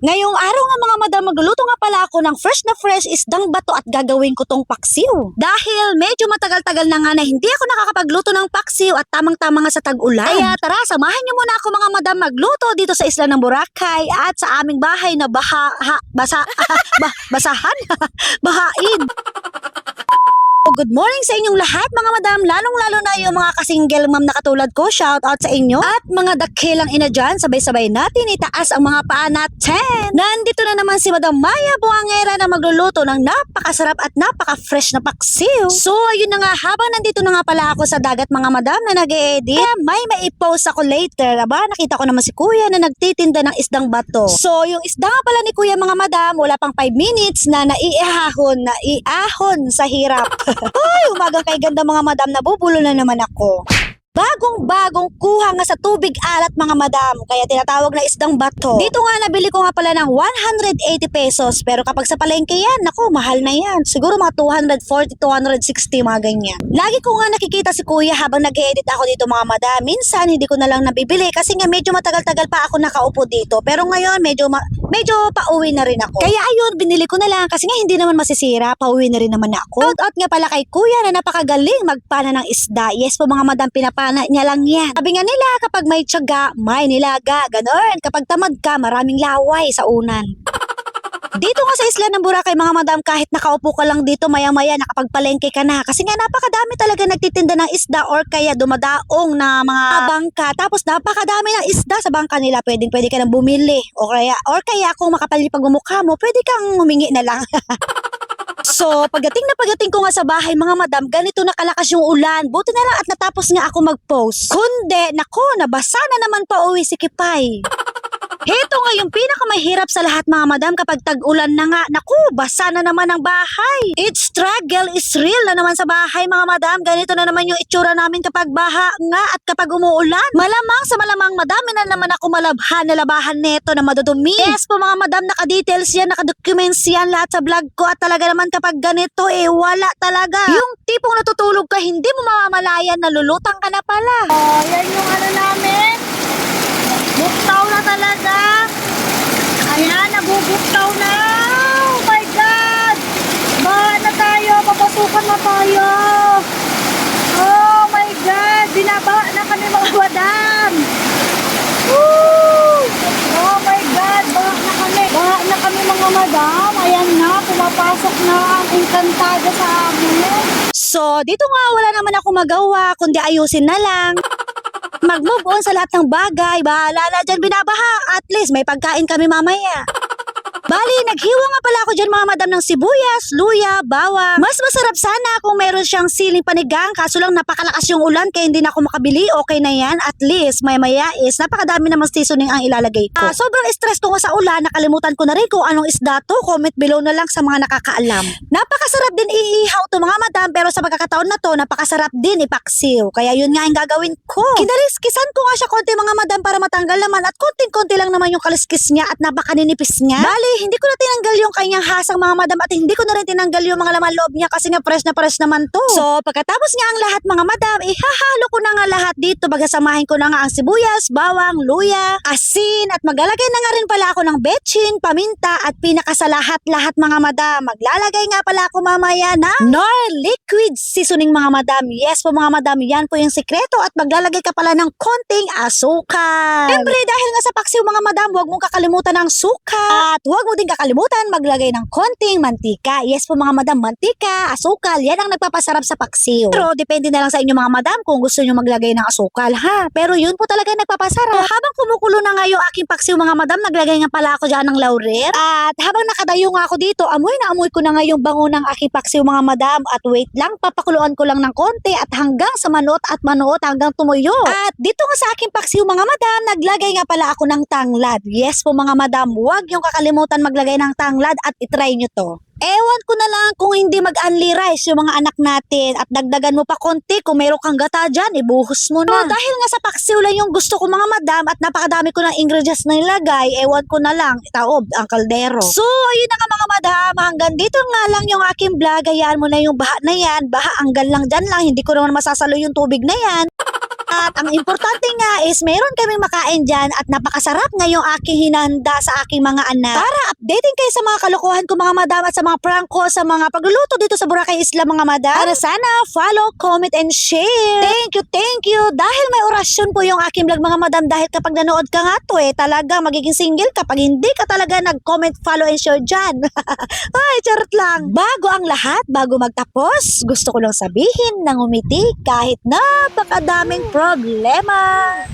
Ngayong araw nga mga madam, magluluto nga pala ako ng fresh na fresh isdang bato at gagawin ko tong paksiw. Dahil medyo matagal-tagal na nga na hindi ako nakakapagluto ng paksiw at tamang-tama nga sa tag-ulan. Kaya tara, samahan niyo muna ako mga madam magluto dito sa isla ng Boracay at sa aming bahay na baha, ha, basa, bah, basahan, bahain. Good morning sa inyong lahat mga madam, lalong-lalo na yung mga kasingle ma'am na katulad ko, shout out sa inyo. At mga dakilang ina dyan, sabay-sabay natin itaas ang mga paa natin. Nandito na naman si Madam Maya Buangera na magluluto ng napakasarap at napaka-fresh na paksiw. So ayun na nga, habang nandito na nga pala ako sa dagat mga madam na nag-e-edit, eh, may maipost ako later. Aba, nakita ko naman si kuya na nagtitinda ng isdang bato. So yung isda nga pala ni kuya mga madam, wala pang 5 minutes na naiihahon, naiahon sa hirap. Ay, umagang kay ganda mga madam, nabubulo na naman ako. Bagong-bagong kuha nga sa tubig alat mga madam, kaya tinatawag na isdang bato. Dito nga nabili ko nga pala ng 180 pesos, pero kapag sa palengke yan, naku, mahal na yan. Siguro mga 240, 260, mga ganyan. Lagi ko nga nakikita si kuya habang nag edit ako dito mga madam. Minsan hindi ko na lang nabibili kasi nga medyo matagal-tagal pa ako nakaupo dito. Pero ngayon medyo ma- medyo pauwi na rin ako. Kaya ayun, binili ko na lang kasi nga hindi naman masisira, pauwi na rin naman ako. Out out nga pala kay kuya na napakagaling magpana ng isda. Yes po mga madam, pinapana niya lang yan. Sabi nga nila, kapag may tiyaga, may nilaga. Ganon. Kapag tamad ka, maraming laway sa unan. Dito nga sa isla ng Boracay mga madam kahit nakaupo ka lang dito maya-maya nakapagpalengke ka na kasi nga napakadami talaga nagtitinda ng isda or kaya dumadaong na mga bangka tapos napakadami ng isda sa bangka nila pwedeng pwede ka nang bumili o kaya or kaya kung makapalipag mukha mo pwede kang humingi na lang So, pagdating na pagdating ko nga sa bahay, mga madam, ganito na kalakas yung ulan. Buti na lang at natapos nga ako mag-post. Kundi, nako, nabasa na naman pa uwi si Kipay. Heto nga yung pinakamahirap sa lahat mga madam kapag tag-ulan na nga. Naku, basa na naman ang bahay. It's struggle is real na naman sa bahay mga madam. Ganito na naman yung itsura namin kapag baha nga at kapag umuulan. Malamang sa malamang madami na naman ako malabhan na labahan neto na madudumi. Yes po mga madam, naka-details yan, naka-documents yan lahat sa vlog ko at talaga naman kapag ganito eh wala talaga. Yung tipong natutulog ka, hindi mo mamamalayan, nalulutang ka na pala. Oh, yan yung ano namin. Buktaw na talaga. Ayan, nabubuktaw na. Oh my God. Baha na tayo. Papasukan na tayo. Oh my God. Binabaha na kami mga madam. Woo! Oh my God. Baha na kami. Baha na kami mga madam. Ayan na. Pumapasok na ang engkantada sa amin. So, dito nga wala naman ako magawa, kundi ayusin na lang. Mag-move on sa lahat ng bagay. Bahala na dyan, binabaha. At least may pagkain kami mamaya. Bali, naghiwa nga pala ako dyan mga madam ng sibuyas, luya, bawang. Mas masarap sana kung meron siyang siling panigang kaso lang napakalakas yung ulan kaya hindi na ako makabili. Okay na yan. At least maya maya is napakadami namang seasoning ang ilalagay ko. Ah, sobrang stress ko nga sa ulan. Nakalimutan ko na rin kung anong isda to. Comment below na lang sa mga nakakaalam. Napakasarap din iihaw to mga madam pero sa pagkakataon na to napakasarap din ipaksiw. Kaya yun nga ang gagawin ko. Kinariskisan ko nga siya konti mga madam para matanggal naman at konting-konti lang naman yung kaliskis niya at napakaninipis niya. Bali, hindi ko na tinanggal yung kanyang hasang mga madam at hindi ko na rin tinanggal yung mga laman loob niya kasi nga fresh na fresh naman to. So, pagkatapos nga ang lahat mga madam, ihahalo ko na nga lahat dito. Bagasamahin ko na nga ang sibuyas, bawang, luya, asin at maglalagay na nga rin pala ako ng betchin, paminta at pinaka sa lahat-lahat mga madam. Maglalagay nga pala ako mamaya ng Nor Liquid Seasoning mga madam. Yes po mga madam, yan po yung sikreto at maglalagay ka pala ng konting asukal. Siyempre dahil nga sa paksiw mga madam, huwag mong kakalimutan ng suka at huwag mo din kakalimutan maglagay ng konting mantika. Yes po mga madam, mantika, asukal, yan ang nagpapasarap sa paksiw. Pero depende na lang sa inyo mga madam kung gusto nyo maglagay ng asukal ha. Pero yun po talaga nagpapasarap. habang kumukulo na nga yung aking paksiw mga madam, naglagay nga pala ako dyan ng laurel. At habang nakadayo nga ako dito, amoy na amoy ko na nga yung bango ng aking paksiw mga madam. At wait lang, papakuluan ko lang ng konti at hanggang sa manuot at manuot hanggang tumuyo. At dito nga sa aking paksiw mga madam, naglagay nga pala ako ng tanglad. Yes po mga madam, huwag yung kakalimutan maglagay ng tanglad at itry nyo to. Ewan ko na lang kung hindi mag-unli rice yung mga anak natin at dagdagan mo pa konti kung meron kang gata dyan, ibuhos mo na. So, dahil nga sa paksiw lang yung gusto ko mga madam at napakadami ko ng ingredients na nilagay, ewan ko na lang, itaob ang kaldero. So, ayun na nga mga madam, hanggang dito nga lang yung aking vlog, hayaan mo na yung baha na yan, baha hanggang lang dyan lang, hindi ko naman masasalo yung tubig na yan. At ang importante nga is meron kaming makain dyan at napakasarap ngayong aking hinanda sa aking mga anak. Para updating kayo sa mga kalokohan ko mga madam at sa mga prank ko sa mga pagluluto dito sa Boracay Isla mga madam. Para sana follow, comment, and share. Thank you, thank you. Dahil may orasyon po yung aking vlog mga madam dahil kapag nanood ka nga to eh talaga magiging single kapag hindi ka talaga nag-comment, follow, and share dyan. Ay, charot lang. Bago ang lahat, bago magtapos, gusto ko lang sabihin na ngumiti kahit napakadaming problema.